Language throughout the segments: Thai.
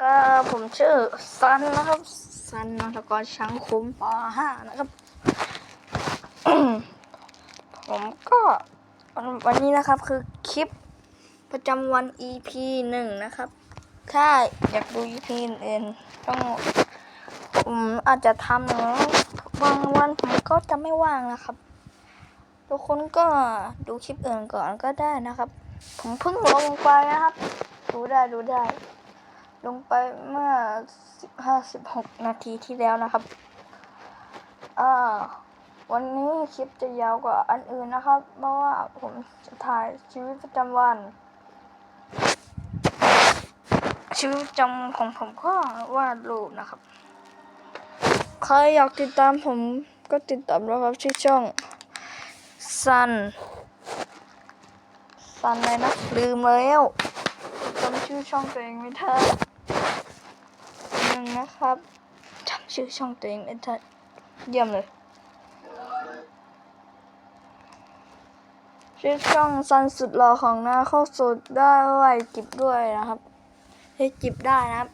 ก็ผมชื่อซันนะครับซันนันทกรช้างคุ้มป .5 นะครับ ผมก็วันนี้นะครับคือคลิปประจำวัน EP หนึ่งนะครับ ถ้าอยากดู EP อื่นต้องผมอาจจะทำเนะบางวันผมก็จะไม่ว่างนะครับ ทุกคนก็ดูคลิปอื่นก่อนก็ได้นะครับ ผมเพิ่งลงไปนะครับ ดูได้ดูได้ ลงไปเมื่อสิบห้าสิบหกนาทีที่แล้วนะครับ อ่า วันนี้คลิปจะยาวกว่าอันอื่นนะครับ เพราะว่าผมจะถ่ายชีวิตประจำวัน ชีวิตประจำของผมก็วาดรูปนะครับ ใครอยากติดตามผมก็ติดตามแล้วครับที่ช่องซันซันเลยนะลืมแล้วจำชื่อช่องตัวเองไม่ได้ งนะครับจำชื่อช่องตัวเองไม่ได้เยี่ยมเลยชื่อช่องซันสุดหล่อของหน้าเข้าสุดได้ไหวจิบด้วยนะครับให้จิบได้นะครับ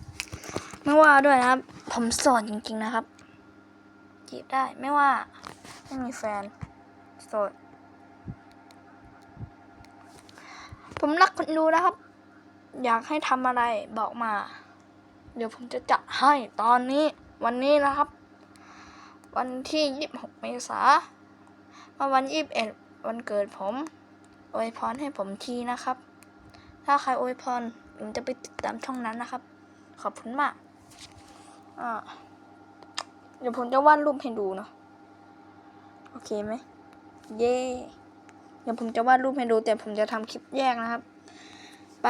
ไม่ว่าด้วยนะครับ ผมโสดจริงๆนะครับจีบได้ไม่ว่า ไม่มีแฟนโสดผมรักคนดูนะครับ อยากให้ทำอะไรบอกมา เดี๋ยวผมจะจัดให้ตอนนี้วันนี้นะครับ วันที่ยี่สิบหกเมษามาวันยี่สิบเอ็ดวันเกิดผมอวยพรให้ผมทีนะครับ ถ้าใครอวยพรผมจะไปติดตามช่องนั้นนะครับ ขอบคุณมากเดี๋ยวผมจะวาดรูปให้ดูเนาะโอเคไหมเย่เดี๋ยวผมจะวาดรูปให้ดูแต่ผมจะทำคลิปแยกนะครับ ไป